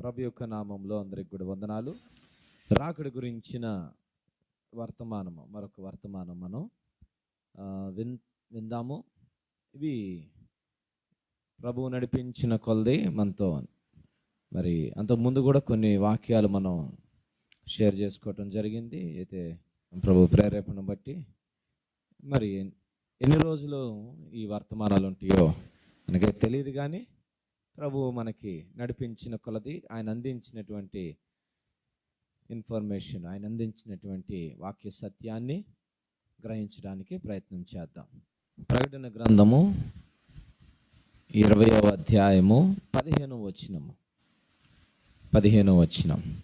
ప్రభు యొక్క నామంలో అందరికి కూడా వందనాలు. రాకడి గురించిన వర్తమానము మరొక వర్తమానం మనం విన్ విందాము. ఇవి ప్రభువు నడిపించిన కొలది మనతో. మరి అంతకుముందు కూడా కొన్ని వాక్యాలు మనం షేర్ చేసుకోవటం జరిగింది. అయితే ప్రభు ప్రేరేపణ బట్టి మరి ఎన్ని రోజులు ఈ వర్తమానాలు ఉంటాయో మనకైతే తెలియదు కానీ ప్రభువు మనకి నడిపించిన కొలది ఆయన అందించినటువంటి ఇన్ఫర్మేషన్ ఆయన అందించినటువంటి వాక్య సత్యాన్ని గ్రహించడానికి ప్రయత్నం చేద్దాం. ప్రకటన గ్రంథము ఇరవయో అధ్యాయము పదిహేను వచనము. పదిహేను వచనం.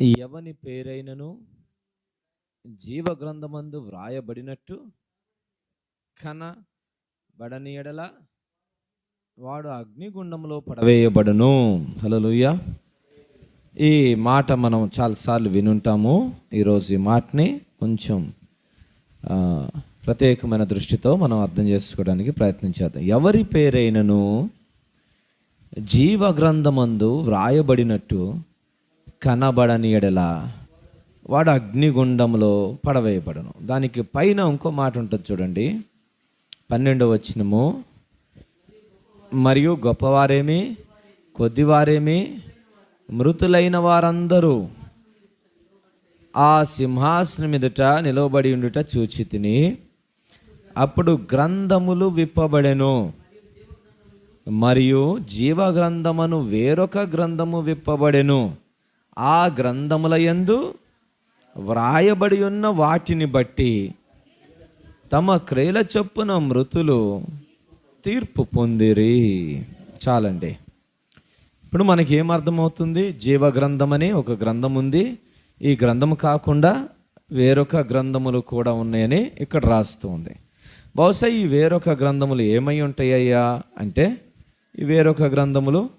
ఎవని పేరైనను జీవ గ్రంథమందు వ్రాయబడినట్టు కన బడని ఎడల వాడు అగ్నిగుండంలో పడవేయబడును. హలోయ ఈ మాట మనం చాలాసార్లు వినుంటాము. ఈరోజు ఈ మాటని కొంచెం ప్రత్యేకమైన దృష్టితో మనం అర్థం చేసుకోవడానికి ప్రయత్నించేద్దాం ఎవరి పేరైనను జీవ గ్రంథమందు వ్రాయబడినట్టు కనబడని ఎడల వాడు అగ్నిగుండంలో పడవేయబడను. దానికి పైన ఇంకో మాట ఉంటుంది చూడండి. పన్నెండవ వచ్చినము మరియు గొప్పవారేమి కొద్దివారేమి మృతులైన వారందరూ ఆ సింహాసనం ఎదుట నిలవబడి ఉండుట చూచి తిని అప్పుడు గ్రంథములు విప్పబడెను. మరియు జీవ గ్రంథమును వేరొక గ్రంథము విప్పబడెను. ఆ గ్రంథముల యందు వ్రాయబడి ఉన్న వాటిని బట్టి తమ క్రియల చొప్పున మృతులు తీర్పు పొందిరి. చాలండి. ఇప్పుడు మనకి ఏమర్థమవుతుంది జీవ గ్రంథం అని ఒక గ్రంథం ఉంది ఈ గ్రంథం కాకుండా వేరొక గ్రంథములు కూడా ఉన్నాయని ఇక్కడ రాస్తుంది. బహుశా ఈ వేరొక గ్రంథములు ఏమై ఉంటాయ్యా అంటే ఈ వేరొక గ్రంథములు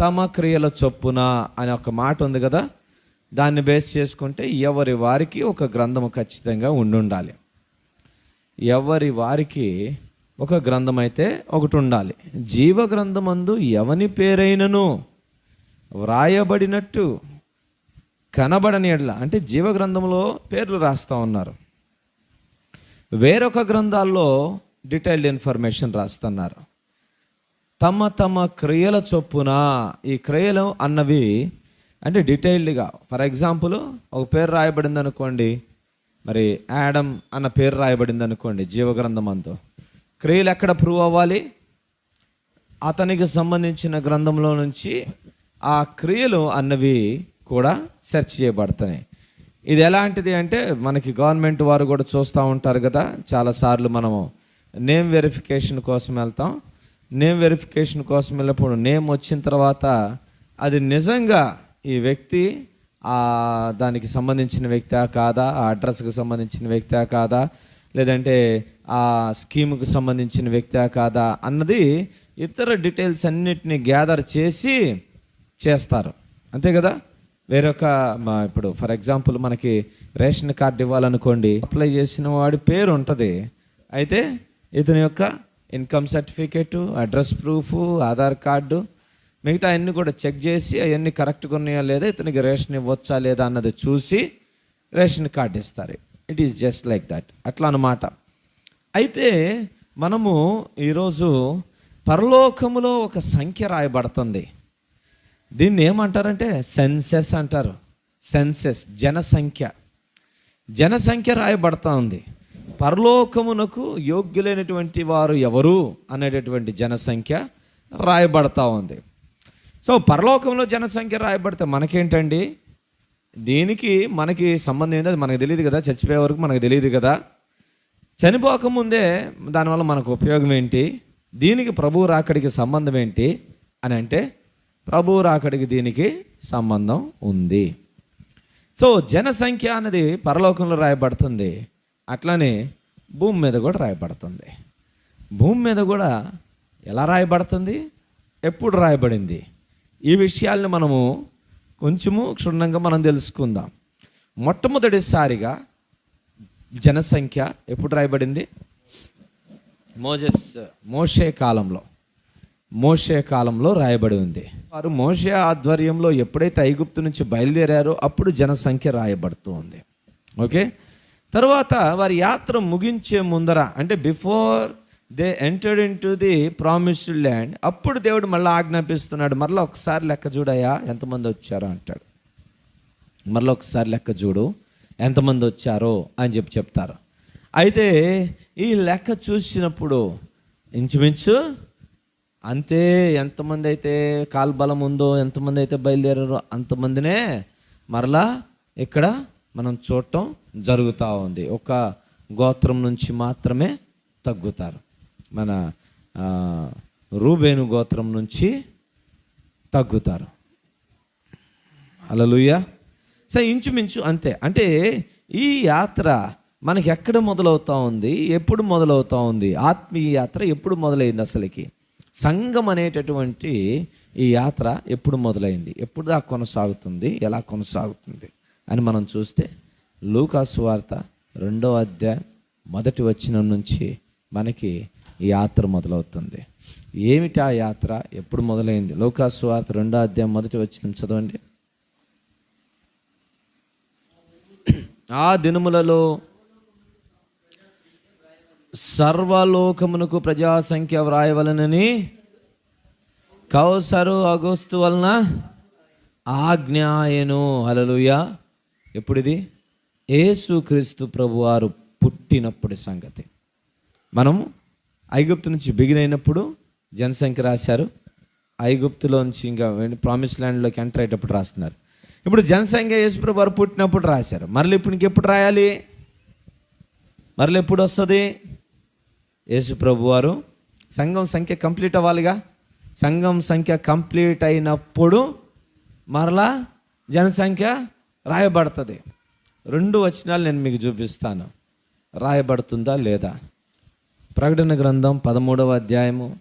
తమ క్రియల చొప్పున అనే ఒక మాట ఉంది కదా? దాన్ని బేస్ చేసుకుంటే ఎవరి వారికి ఒక గ్రంథము ఖచ్చితంగా ఉండుండాలి. ఎవరి వారికి ఒక గ్రంథం అయితే ఒకటి ఉండాలి జీవ గ్రంథమందు ఎవని పేరైనను? వ్రాయబడినట్టు కనబడని ఎడ్ల. అంటే జీవ గ్రంథంలో పేర్లు రాస్తూ ఉన్నారు. వేరొక గ్రంథాల్లో డీటెయిల్డ్ ఇన్ఫర్మేషన్ రాస్తున్నారు. తమ తమ క్రియల చొప్పున ఈ క్రియలు అన్నవి అంటే డీటెయిల్డ్గా ఫర్ ఎగ్జాంపుల్ ఒక పేరు రాయబడింది అనుకోండి మరి యాడమ్ అన్న పేరు రాయబడింది అనుకోండి జీవగ్రంథం అంతా క్రియలు ఎక్కడ ప్రూవ్ అవ్వాలి? అతనికి సంబంధించిన గ్రంథంలో నుంచి ఆ క్రియలు అన్నవి కూడా సెర్చ్ చేయబడతాయి. ఇది ఎలాంటిది అంటే మనకి గవర్నమెంట్ వారు కూడా చూస్తూ ఉంటారు కదా. చాలాసార్లు మనము నేమ్ వెరిఫికేషన్ కోసం వెళ్తాం. నేమ్ వెరిఫికేషన్ కోసం వెళ్ళినప్పుడు నేమ్ వచ్చిన తర్వాత అది నిజంగా ఈ వ్యక్తి ఆ దానికి సంబంధించిన వ్యక్తా కాదా? ఆ అడ్రస్కి సంబంధించిన వ్యక్తా కాదా? లేదంటే ఆ స్కీమ్కి సంబంధించిన వ్యక్తా కాదా అన్నది ఇతర డీటెయిల్స్ అన్నిటిని గ్యాదర్ చేసి చేస్తారు. అంతే కదా? వేరొక మా ఇప్పుడు ఫర్ ఎగ్జాంపుల్ మనకి రేషన్ కార్డు ఇవ్వాలనుకోండి అప్లై చేసిన వాడి పేరు ఉంటుంది. అయితే ఇతని యొక్క income certificate address proof Aadhaar card మిగతా అన్నీ కూడా చెక్ చేసి అవన్నీ కరెక్ట్గా ఉన్నాయా లేదా ఇతనికి రేషన్ ఇవ్వచ్చా లేదా అన్నది చూసి రేషన్ కార్డు ఇస్తారు. It is just like that. అట్లా అనమాట అయితే మనము ఈరోజు పరలోకములో ఒక సంఖ్య రాయబడుతుంది. దీన్ని ఏమంటారంటే సెన్సెస్ అంటారు. సెన్సెస్ జనసంఖ్య. జనసంఖ్య రాయబడతా ఉంది. పరలోకమునకు యోగ్యులైనటువంటి వారు ఎవరు అనేటటువంటి జనసంఖ్య రాయబడతా ఉంది. సో పరలోకంలో జనసంఖ్య రాయబడితే మనకేంటండి? దీనికి మనకి సంబంధం ఏంటి అది మనకు తెలియదు కదా చచ్చిపోయే వరకు మనకు తెలియదు కదా. చనిపోకముందే దానివల్ల మనకు ఉపయోగం ఏంటి? దీనికి ప్రభు రాకడికి సంబంధం ఏంటి? అని అంటే ప్రభు రాకడికి దీనికి సంబంధం ఉంది. సో జనసంఖ్య అనేది పరలోకంలో రాయబడుతుంది. అట్లనే భూమి మీద కూడా రాయబడుతుంది. భూమి మీద కూడా ఎలా రాయబడుతుంది? ఎప్పుడు రాయబడింది? ఈ విషయాల్ని మనము కొంచెము క్షుణ్ణంగా మనం తెలుసుకుందాం. మొట్టమొదటిసారిగా జనసంఖ్య ఎప్పుడు రాయబడింది? మోజెస్. మోషే కాలంలో. మోషే కాలంలో రాయబడి ఉంది. వారు మోషే ఆధ్వర్యంలో ఎప్పుడైతే ఐగుప్తు నుంచి బయలుదేరారో అప్పుడు జనసంఖ్య రాయబడుతూ ఉంది. ఓకే? తర్వాత వారి యాత్ర ముగించే ముందర అంటే before they entered into the promised land అప్పుడు దేవుడు మళ్ళీ ఆజ్ఞాపిస్తున్నాడు మరలా ఒకసారి లెక్క చూడయా ఎంతమంది వచ్చారో అంటాడు. మరలా ఒకసారి లెక్క చూడు. ఎంతమంది వచ్చారో అని చెప్పి చెప్తారు. అయితే ఈ లెక్క చూసినప్పుడు ఇంచుమించు అంతే ఎంతమంది అయితే కాల్బలం ఉందో ఎంతమంది అయితే బయలుదేరారో అంతమందినే మరలా ఇక్కడ మనం చూడటం జరుగుతూ ఉంది. ఒక గోత్రం నుంచి మాత్రమే తగ్గుతారు. మన రూబేను గోత్రం నుంచి తగ్గుతారు. అలలుయ్యా సో ఇంచుమించు అంతే. అంటే ఈ యాత్ర మనకి ఎక్కడ మొదలవుతా ఉంది? ఎప్పుడు మొదలవుతా ఉంది? ఆత్మీయ యాత్ర ఎప్పుడు మొదలైంది అసలుకి? సంఘం అనేటటువంటి ఈ యాత్ర ఎప్పుడు మొదలైంది? ఎప్పుడు దాకా కొనసాగుతుంది? ఎలా కొనసాగుతుంది? అని మనం చూస్తే లూకాసు వార్త రెండో అధ్యాయం మొదటి వచ్చిన నుంచి మనకి ఈ యాత్ర మొదలవుతుంది. ఏమిటి ఆ యాత్ర? ఎప్పుడు మొదలైంది? లూకాసు వార్త రెండో అధ్యాయం మొదటి వచ్చిన చదవండి. ఆ దినములలో సర్వలోకమునకు ప్రజాసంఖ్య వ్రాయవలనని కౌసరు అగోస్తు వలన ఆజ్ఞాయను. అలలుయ ఎప్పుడిది? ఏసుక్రీస్తు ప్రభువారు పుట్టినప్పుడు సంగతి. మనం ఐగుప్తు నుంచి బిగినైనప్పుడు జనసంఖ్య రాశారు. ఐగుప్తులో నుంచి ఇంకా ప్రామిస్ ల్యాండ్లోకి ఎంటర్ అయ్యేటప్పుడు రాస్తున్నారు. ఇప్పుడు జనసంఖ్య యేసుప్రభు వారు పుట్టినప్పుడు రాశారు. మరలి ఇప్పుడు ఇంకెప్పుడు రాయాలి? మరలి ఎప్పుడు వస్తుంది? యేసుప్రభు వారు సంఘం సంఖ్య కంప్లీట్ అవ్వాలిగా? సంఘం సంఖ్య కంప్లీట్ అయినప్పుడు మరలా జనసంఖ్య రాయబడుతుంది. రెండు వచనాలు నేను మీకు చూపిస్తాను. రాయబడుతుందా లేదా? ప్రకటన గ్రంథం పదమూడవ అధ్యాయము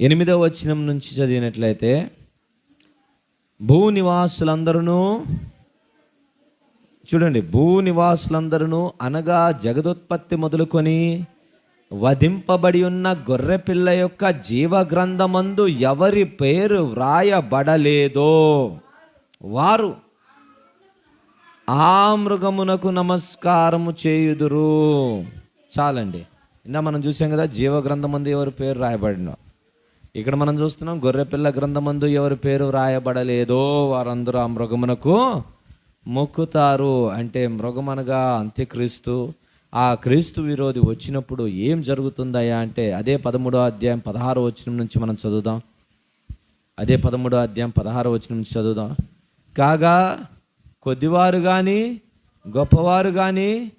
ఎనిమిదవ వచనం నుంచి చదివినట్లయితే భూనివాసులందరూ చూడండి భూనివాసులందరూ అనగా జగదుత్పత్తి మొదలుకొని వధింపబడి ఉన్న గొర్రెపిల్ల యొక్క జీవ గ్రంథమందు ఎవరి పేరు వ్రాయబడలేదో వారు ఆ మృగమునకు నమస్కారము చేయుదురు. చాలండి. ఇందా మనం చూసాం కదా జీవగ్రంథమందు ఎవరి పేరు రాయబడిన. ఇక్కడ మనం చూస్తున్నాం గొర్రెపిల్ల గ్రంథమందు ఎవరి పేరు రాయబడలేదో వారందరూ ఆ మృగమునకు మొక్కుతారు. అంటే మృగమనగా అంత్యక్రీస్తు ఆ క్రీస్తు విరోధి వచ్చినప్పుడు ఏం జరుగుతుందయ్యా అంటే అదే పదమూడో అధ్యాయం పదహారో వచనం నుంచి మనం చదువుదాం. అదే పదమూడో అధ్యాయం పదహారో వచనం నుంచి చదువుదాం. కాగా కొద్దివారు కానీ గొప్పవారు కానీ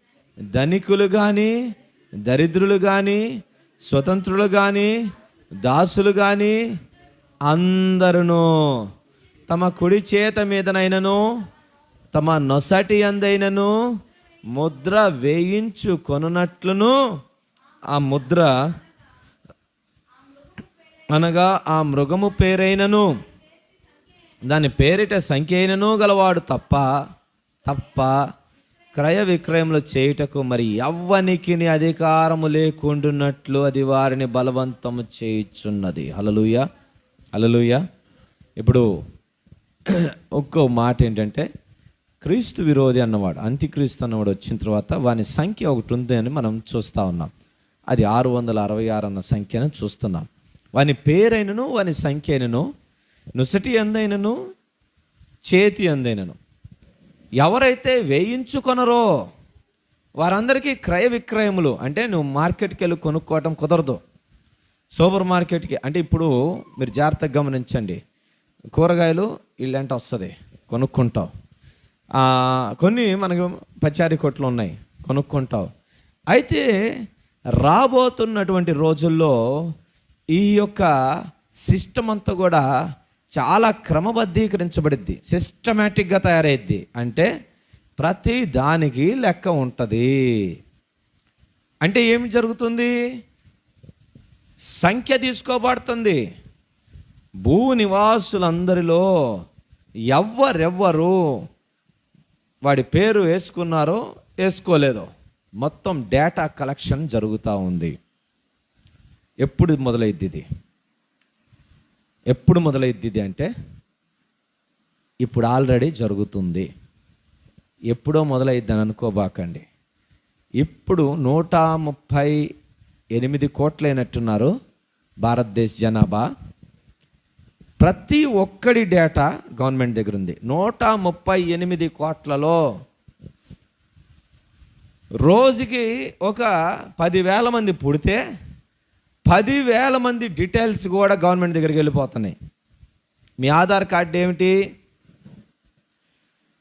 ధనికులు కానీ దరిద్రులు కానీ స్వతంత్రులు కానీ దాసులు కానీ అందరును తమ కుడి చేత మీదనైనను తమ నొసటి అందైనను ముద్ర వేయించు కొనున్నట్లును ఆ ముద్ర అనగా ఆ మృగము పేరైనను. దాని పేరిట సంఖ్య అయినను గలవాడు తప్ప తప్ప క్రయ విక్రయములు చేయుటకు మరి ఎవ్వనికి అధికారము లేకుండున్నట్లు అది వారిని బలవంతము చేయుచున్నది. హలలుయ హలలుయ ఇప్పుడు ఒక్కో మాట ఏంటంటే క్రీస్తు విరోధి అన్నవాడు అంత్యక్రీస్తు అన్నవాడు వచ్చిన తర్వాత వాని సంఖ్య ఒకటి ఉంది అని మనం చూస్తూ ఉన్నాం. అది ఆరు వందల అరవై ఆరు అన్న సంఖ్యను చూస్తున్నాం. వాని పేరైనను వాని సంఖ్య అయినను నుసటి అందైనను చేతి అందైనను ఎవరైతే వేయించుకొనరో వారందరికీ క్రయ విక్రయములు. అంటే నువ్వు మార్కెట్కి వెళ్ళి కొనుక్కోవటం కుదరదు. సూపర్ మార్కెట్కి. అంటే ఇప్పుడు మీరు జాగ్రత్తగా గమనించండి. కూరగాయలు ఇళ్ళంట వస్తుంది. కొనుక్కుంటావు. కొన్ని మనకు పచారీ కొట్లు ఉన్నాయి. కొనుక్కుంటావు. అయితే రాబోతున్నటువంటి రోజుల్లో ఈ యొక్క సిస్టమ్ అంతా కూడా చాలా క్రమబద్ధీకరించబడిద్ది సిస్టమేటిక్గా తయారైద్ది. అంటే ప్రతి దానికి లెక్క ఉంటుంది. అంటే ఏమి జరుగుతుంది? సంఖ్య తీసుకోబడుతుంది. భూ నివాసులందరిలో ఎవ్వరెవ్వరు వాడి పేరు వేసుకున్నారో వేసుకోలేదో. మొత్తం డేటా కలెక్షన్ జరుగుతూ ఉంది. ఎప్పుడు మొదలైద్ది ఇది? ఎప్పుడు మొదలైద్ది ఇది అంటే ఇప్పుడు ఆల్రెడీ జరుగుతుంది. ఎప్పుడో మొదలైద్దని అనుకోబాకండి. ఇప్పుడు నూట ముప్పై ఎనిమిది కోట్లైనట్టున్నారు భారతదేశ జనాభా. ప్రతి ఒక్కడి డేటా గవర్నమెంట్ దగ్గర ఉంది నూట ముప్పై ఎనిమిది కోట్లలో రోజుకి ఒక పదివేల మంది పుడితే పదివేల మంది డీటెయిల్స్ కూడా గవర్నమెంట్ దగ్గరికి వెళ్ళిపోతున్నాయి. మీ ఆధార్ కార్డు ఏమిటి?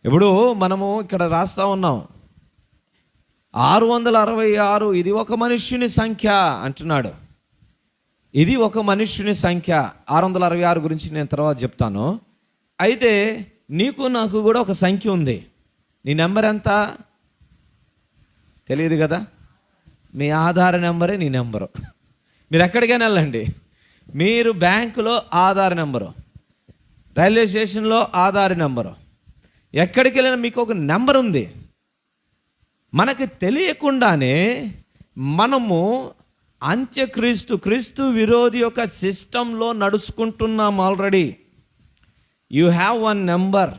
ఇప్పుడు మనము ఇక్కడ రాస్తా ఉన్నాం. ఆరు వందల అరవై ఆరు ఇది ఒక మనుష్యుని సంఖ్య అంటున్నాడు. ఇది ఒక మనుష్యుని సంఖ్య. ఆరు వందల అరవై ఆరు గురించి నేను తర్వాత చెప్తాను. అయితే నీకు నాకు కూడా ఒక సంఖ్య ఉంది. నీ నెంబర్ ఎంత? తెలియదు కదా? మీ ఆధార్ నెంబరే నీ నెంబరు. మీరు ఎక్కడికైనా వెళ్ళండి. మీరు బ్యాంకులో ఆధార్ నెంబరు రైల్వే స్టేషన్లో ఆధార్ నెంబరు. ఎక్కడికి వెళ్ళినా మీకు ఒక నెంబర్ ఉంది. మనకి తెలియకుండానే మనము అంత్యక్రీస్తు క్రీస్తు విరోధి యొక్క సిస్టంలో నడుచుకుంటున్నాం already. You have one number.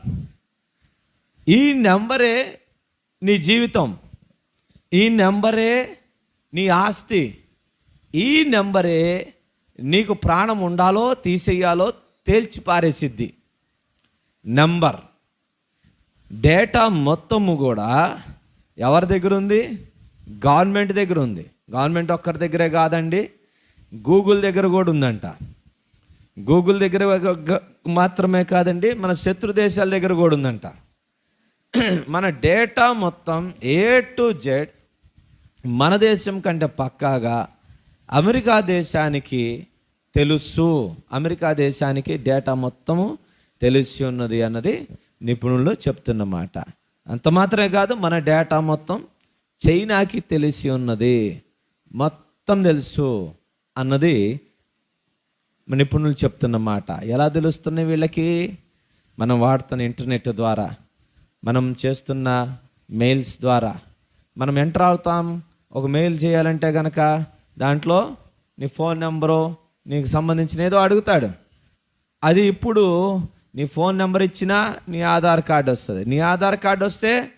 ఈ నెంబరే నీ జీవితం. ఈ నెంబరే నీ ఆస్తి. ఈ నెంబరే నీకు ప్రాణం ఉండాలో తీసేయాలో తేల్చి పారేసిద్ది. నెంబర్ డేటా మొత్తము కూడా ఎవరి దగ్గర ఉంది గవర్నమెంట్ దగ్గర ఉంది గవర్నమెంట్ ఒక్కరి దగ్గరే కాదండి. గూగుల్ దగ్గర కూడా ఉందంట. గూగుల్ దగ్గర మాత్రమే కాదండి. మన శత్రు దేశాల దగ్గర కూడా ఉందంట. మన డేటా మొత్తం ఏ టు జెడ్ మన దేశం కంటే పక్కాగా అమెరికా దేశానికి తెలుసు. అమెరికా దేశానికి డేటా మొత్తము తెలిసి ఉన్నది అన్నది నిపుణులు చెప్తున్నమాట అంత మాత్రమే కాదు మన డేటా మొత్తం చైనాకి తెలిసి ఉన్నది. మొత్తం తెలుసు అన్నది నిపుణులు చెప్తున్నమాట ఎలా తెలుస్తున్నాయి వీళ్ళకి? మనం వాడుతున్న ఇంటర్నెట్ ద్వారా మనం చేస్తున్న మెయిల్స్ ద్వారా. మనం ఎంటర్ అవుతాం ఒక మెయిల్ చేయాలంటే కనుక దాంట్లో నీ ఫోన్ నెంబరు నీకు సంబంధించిన ఏదో అడుగుతాడు. అది ఇప్పుడు నీ ఫోన్ నెంబర్ ఇచ్చినా నీ ఆధార్ కార్డు వస్తుంది. నీ ఆధార్ కార్డు వస్తే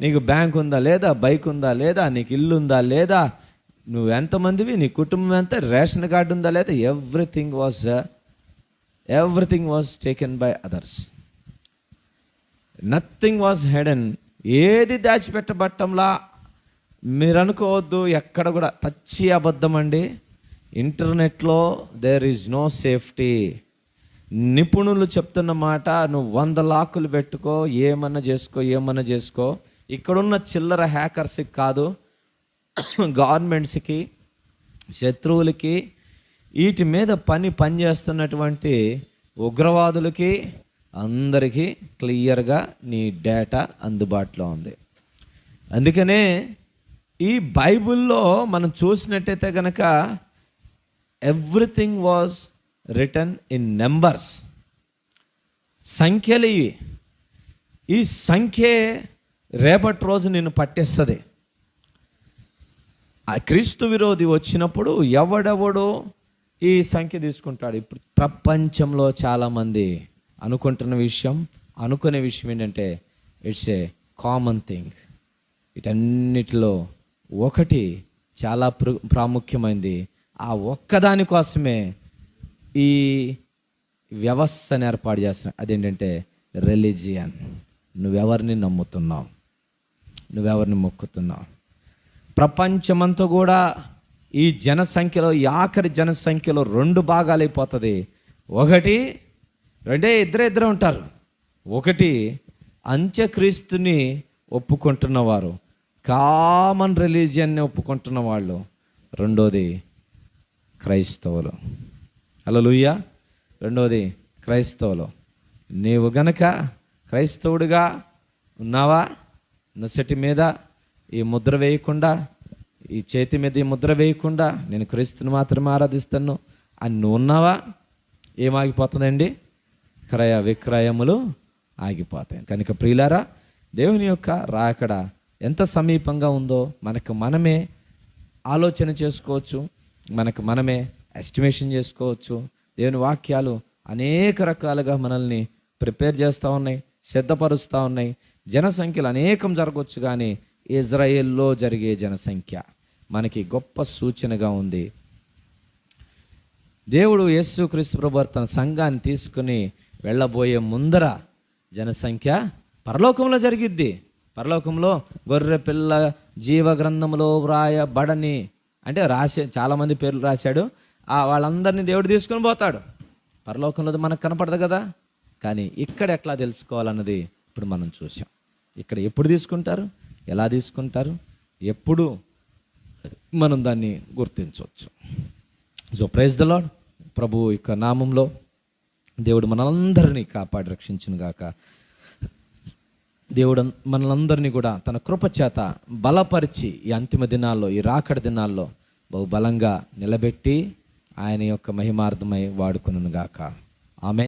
నీకు బ్యాంక్ ఉందా లేదా బైక్ ఉందా లేదా నీకు ఇల్లు ఉందా లేదా నువ్వు ఎంతమందివి నీ కుటుంబం ఎంత రేషన్ కార్డు ఉందా లేదా everything was everything was taken by others. Nothing was hidden. ఏది దాచిపెట్టబట్టంలా మీరు అనుకోవద్దు ఎక్కడ కూడా. పచ్చి అబద్ధం అండి ఇంటర్నెట్లో దేర్ ఈజ్ నో సేఫ్టీ నిపుణులు చెప్తున్న మాట నువ్వు వంద లాకులు పెట్టుకో ఏమన్నా చేసుకో ఏమన్నా చేసుకో. ఇక్కడున్న చిల్లర హ్యాకర్స్కి కాదు గవర్నమెంట్స్కి శత్రువులకి వీటి మీద పని పనిచేస్తున్నటువంటి ఉగ్రవాదులకి అందరికీ క్లియర్గా నీ డేటా అందుబాటులో ఉంది. అందుకనే ఈ బైబిల్లో మనం చూసినట్టయితే కనుక everything was return in numbers సంఖ్యలు ఇవి. ఈ సంఖ్యే రేపటి రోజు నేను పట్టేస్తుంది. ఆ క్రీస్తు విరోధి వచ్చినప్పుడు ఎవడెవడో ఈ సంఖ్య తీసుకుంటాడు. ఇప్పుడు ప్రపంచంలో చాలామంది అనుకుంటున్న విషయం అనుకునే విషయం ఏంటంటే ఇట్స్ ఏ కామన్ థింగ్ వీటన్నిటిలో ఒకటి చాలా ప్ర ప్రాముఖ్యమైనది ఆ ఒక్కదాని కోసమే ఈ వ్యవస్థను ఏర్పాటు చేస్తున్నారు అదేంటంటే రిలీజియన్. నువ్వెవరిని నమ్ముతున్నావు? నువ్వెవరిని మొక్కుతున్నావు? ప్రపంచమంతా కూడా ఈ జనసంఖ్యలో ఈ ఆఖరి జనసంఖ్యలో రెండు భాగాలు అయిపోతుంది. ఒకటి రెండే ఇద్దరే ఇద్దరు ఉంటారు. ఒకటి అంత్యక్రీస్తుని ఒప్పుకుంటున్నవారు. కామన్ రిలీజియన్ని ఒప్పుకుంటున్న వాళ్ళు రెండోది క్రైస్తవులు. హల్లెలూయ. రెండోది క్రైస్తవులు. నీవు గనక క్రైస్తవుడిగా ఉన్నావా? నొసటి మీద ఈ ముద్ర వేయకుండా ఈ చేతి మీద ఈ ముద్ర వేయకుండా నేను క్రీస్తుని మాత్రమే ఆరాధిస్తాను అని నువ్వు ఉన్నావా? ఏమాగిపోతుందండి? క్రయ విక్రయములు ఆగిపోతాయి. కనుక ప్రియులారా దేవుని యొక్క రాకడ ఎంత సమీపంగా ఉందో మనకు మనమే ఆలోచన చేసుకోవచ్చు మనకు మనమే ఎస్టిమేషన్ చేసుకోవచ్చు. దేవుని వాక్యాలు అనేక రకాలుగా మనల్ని ప్రిపేర్ చేస్తూ ఉన్నాయి సిద్ధపరుస్తూ ఉన్నాయి. జనసంఖ్యలు అనేకం జరగవచ్చు కానీ ఇజ్రాయెల్లో జరిగే జనసంఖ్య మనకి గొప్ప సూచనగా ఉంది. దేవుడు యేసు క్రీస్తు ప్రభు తన సంఘాన్ని తీసుకుని వెళ్ళబోయే ముందర జనసంఖ్య పరలోకంలో జరిగిద్ది. పరలోకంలో గొర్రె పిల్ల జీవ గ్రంథంలో వ్రాయబడని అంటే రాసే చాలామంది పేర్లు రాశాడు. ఆ వాళ్ళందరినీ దేవుడు తీసుకొని పోతాడు. పరలోకంలో అది మనకు కనపడదు కదా. కానీ ఇక్కడ ఎట్లా తెలుసుకోవాలన్నది ఇప్పుడు మనం చూసాం ఇక్కడ ఎప్పుడు తీసుకుంటారు? ఎలా తీసుకుంటారు? ఎప్పుడు? మనం దాన్ని గుర్తించవచ్చు. సో ప్రైజ్ ద లాడ్ ప్రభు యొక్క నామంలో దేవుడు మనందరినీ కాపాడి రక్షించును గాక దేవుడు మనలందరినీ కూడా తన కృప చేత బలపరిచి ఈ అంతిమ దినాల్లో ఈ రాకడ దినాల్లో బహుబలంగా నిలబెట్టి ఆయన యొక్క మహిమార్థమై వాడుకును గాక